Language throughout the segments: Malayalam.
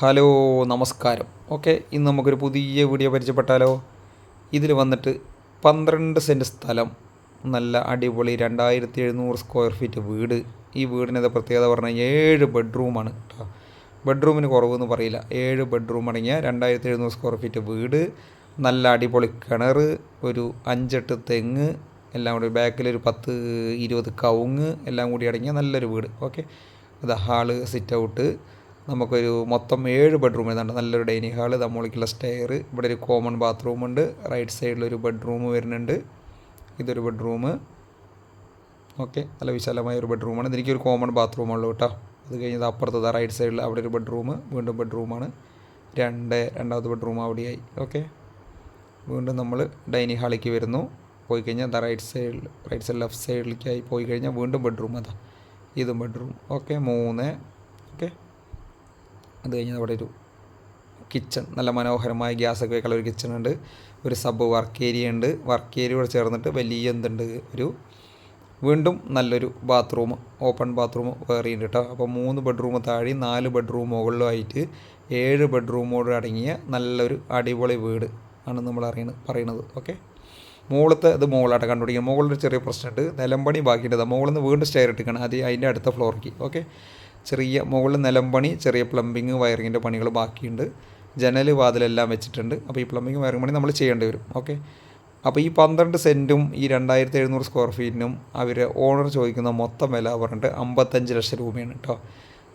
ഹലോ നമസ്കാരം. ഓക്കെ ഇന്ന് നമുക്കൊരു പുതിയ വീഡിയോ പരിചയപ്പെട്ടാലോ? ഇതിൽ വന്നിട്ട് പന്ത്രണ്ട് സെന്റ് സ്ഥലം. നല്ല അടിപൊളി രണ്ടായിരത്തി എഴുന്നൂറ് സ്ക്വയർ ഫീറ്റ് വീട്. ഈ വീടിനത് പ്രത്യേകത പറഞ്ഞാൽ ഏഴ് ബെഡ്റൂമാണ് കേട്ടോ ബെഡ്റൂമിന് കുറവെന്ന് പറയില്ല. ഏഴ് ബെഡ്റൂം അടങ്ങിയ രണ്ടായിരത്തി എഴുന്നൂറ് സ്ക്വയർ ഫീറ്റ് വീട്. നല്ല അടിപൊളി കിണർ ഒരു അഞ്ചെട്ട് തെങ്ങ് എല്ലാം കൂടി ബാക്കിലൊരു പത്ത് ഇരുപത് കവുങ്ങ് എല്ലാം കൂടി അടങ്ങിയ നല്ലൊരു വീട്. ഓക്കെ അത് ഹാൾ സിറ്റ് ഔട്ട്. നമുക്കൊരു മൊത്തം ഏഴ് ബെഡ്റൂം ഏതാണ്ട് നല്ലൊരു ഡൈനിങ് ഹാൾ തമ്മോളിക്കുള്ള സ്റ്റെയർ ഇവിടെ ഒരു കോമൺ ബാത്റൂം ഉണ്ട് റൈറ്റ് സൈഡിൽ ഒരു ബെഡ്റൂം വരുന്നുണ്ട്. ഇതൊരു ബെഡ്റൂം ഓക്കെ നല്ല വിശാലമായ ഒരു ബെഡ്റൂമാണ് ഇതിലേക്കൊരു കോമൺ ബാത്റൂം ഉള്ളൂ കേട്ടോ അത് കഴിഞ്ഞത് അപ്പുറത്തത് റൈറ്റ് സൈഡിൽ അവിടെ ഒരു ബെഡ്റൂം വീണ്ടും ബെഡ്റൂമാണ് രണ്ട് രണ്ടാമത്തെ ബെഡ്റൂം അവിടെയായി. ഓക്കെ വീണ്ടും നമ്മൾ ഡൈനിങ് ഹാളിലേക്ക് വരുന്നു. പോയി കഴിഞ്ഞാൽ ദാ റൈറ്റ് സൈഡിൽ റൈറ്റ് സൈഡ് ലെഫ്റ്റ് സൈഡിലേക്കായി പോയി കഴിഞ്ഞാൽ വീണ്ടും ബെഡ്റൂം അതാ. ഇതും ബെഡ്റൂം ഓക്കെ മൂന്ന്. ഓക്കെ അത് കഴിഞ്ഞ് അവിടെ ഒരു കിച്ചൺ നല്ല മനോഹരമായ ഗ്യാസൊക്കെ വെക്കാനുള്ള ഒരു കിച്ചൺ ഉണ്ട്. ഒരു സബ് വർക്ക് ഏരിയ ഉണ്ട്. വർക്ക് ഏരിയയോട് ചേർന്നിട്ട് വലിയ എന്തുണ്ട്? ഒരു വീണ്ടും നല്ലൊരു ബാത്റൂം ഓപ്പൺ ബാത്റൂം വേറെ ഉണ്ട് കേട്ടോ അപ്പോൾ മൂന്ന് ബെഡ്റൂം താഴെ നാല് ബെഡ്റൂം മുകളിലുമായിട്ട് ഏഴ് ബെഡ്റൂമോട് അടങ്ങിയ നല്ലൊരു അടിപൊളി വീട് ആണ് നമ്മൾ അറിയുന്നത് പറയുന്നത് ഓക്കെ മുകളിലത്തെ ഇത് മുകളായിട്ട് കണ്ടുപിടിക്കുക മുകളിലൊരു ചെറിയ പ്രശ്നമുണ്ട്. നിലമ്പണി ബാക്കിയുണ്ട്. മുകളിൽ നിന്ന് വീണ്ടും സ്റ്റെയർ ഇട്ടിക്കണം അത് അതിന്റെ അടുത്ത ഫ്ലോറിലേക്ക് ഓക്കെ ചെറിയ മുകളിൽ നിലം പണി ചെറിയ പ്ലംബിങ് വയറിങ്ങിന്റെ പണികൾ ബാക്കിയുണ്ട്. ജനൽ വാതിലെല്ലാം വെച്ചിട്ടുണ്ട്. അപ്പോൾ ഈ പ്ലംബിങ് വയറിങ് പണി നമ്മൾ ചെയ്യേണ്ടി വരും. ഓക്കെ? അപ്പോൾ ഈ പന്ത്രണ്ട് സെന്റും ഈ രണ്ടായിരത്തി എഴുന്നൂറ് സ്ക്വയർ ഫീറ്റിനും അവർ ഓണർ ചോദിക്കുന്ന മൊത്തം വില പറഞ്ഞിട്ട് അമ്പത്തഞ്ച് ലക്ഷം രൂപയാണ് കേട്ടോ.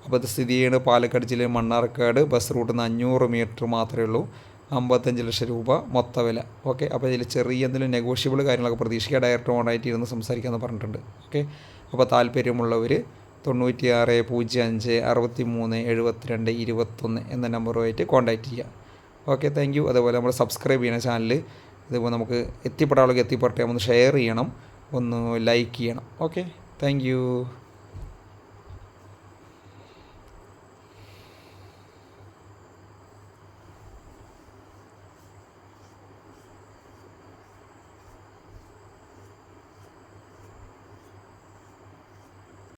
അപ്പോൾ ഇത് സ്ഥിതി ചെയ്യുന്നത് പാലക്കാട് ജില്ലയിൽ മണ്ണാർക്കാട്. ബസ് റൂട്ടിൽ നിന്ന് അഞ്ഞൂറ് മീറ്റർ മാത്രമേ ഉള്ളൂ. അമ്പത്തഞ്ച് ലക്ഷം രൂപ മൊത്ത വില. ഓക്കെ? അപ്പോൾ ഇതിൽ ചെറിയ എന്തെങ്കിലും നെഗോഷ്യബിൾ കാര്യങ്ങളൊക്കെ പ്രതീക്ഷിക്കുക. ഡയറക്റ്റ് ഓണായിട്ട് ഇരുന്ന് സംസാരിക്കാമെന്ന് പറഞ്ഞിട്ടുണ്ട്. ഓക്കെ? അപ്പോൾ താല്പര്യമുള്ളവർ തൊണ്ണൂറ്റി ആറ് പൂജ്യം അഞ്ച് അറുപത്തി മൂന്ന് എഴുപത്തിരണ്ട് ഇരുപത്തൊന്ന് എന്ന നമ്പറുമായിട്ട് കോൺടാക്റ്റ് ചെയ്യുക ഓക്കെ താങ്ക് യു. അതുപോലെ നമ്മൾ സബ്സ്ക്രൈബ് ചെയ്യണം ചാനൽ ഇതുപോലെ നമുക്ക് എത്തിപ്പെട്ട ആൾക്ക് എത്തിപ്പെട്ടെ ഒന്ന് ഷെയർ ചെയ്യണം ഒന്ന് ലൈക്ക് ചെയ്യണം. Okay thank